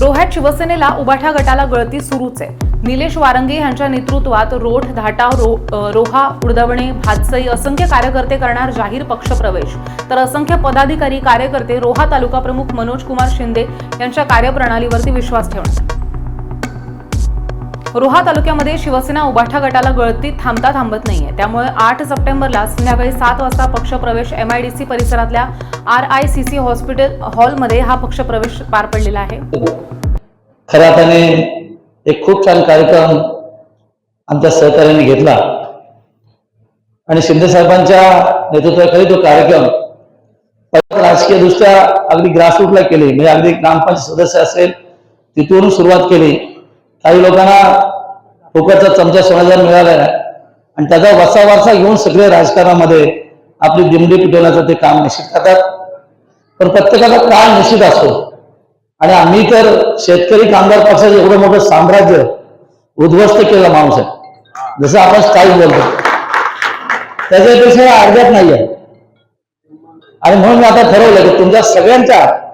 रोह्यात शिवसेनेला उबाठा गटाला गळती सुरूच. आहे निलेश वारंगे यांच्या नेतृत्वात रोठ धाटा रो रोहा उडदवणे भातसई असंख्य कार्यकर्ते करणार जाहीर पक्षप्रवेश तर असंख्य पदाधिकारी कार्यकर्ते रोहा तालुका प्रमुख मनोज कुमार शिंदे यांच्या कार्यप्रणालीवरती विश्वास ठेवणार. रोहा तालुक्यामध्ये शिवसेना उबाठा गटाला गळतीत थांबता थांबत नाहीये. त्यामुळे आठ सप्टेंबरला संध्याकाळी सात वाजता पक्षप्रवेश एमआयडीसी परिसरातल्या R I C C hospital हॉलमध्ये हा पक्षप्रवेश पार पडलेला आहे. खऱ्या अर्थाने एक खूप छान कार्यक्रम आमच्या सहकार्याने घेतला. आणि शिंदे साहेबांच्या नेतृत्वाखाली तो कार्यक्रम राजकीय दृष्ट्या अगदी ग्रासरूटला केली. म्हणजे अगदी ग्रामपंचायत सदस्य असेल तिथून सुरुवात केली. काही लोकांना फुकटचा चमचा सोळा मिळाला आणि त्याचा वसा वारसा घेऊन सगळे राजकारणामध्ये आपली दिमडी पिटवण्याचं ते काम निश्चित करतात. पण प्रत्येकाचा काळ निश्चित असतो. आणि आम्ही तर शेतकरी कामगार पक्षाचं एवढं मोठं साम्राज्य उद्ध्वस्त केलं माणूस आहे. जसं आपण स्टाईल बोलतो. त्याच्यापेक्षा अर्ध्यात नाहीये. आणि म्हणून मी आता ठरवलं की तुमच्या सगळ्यांच्या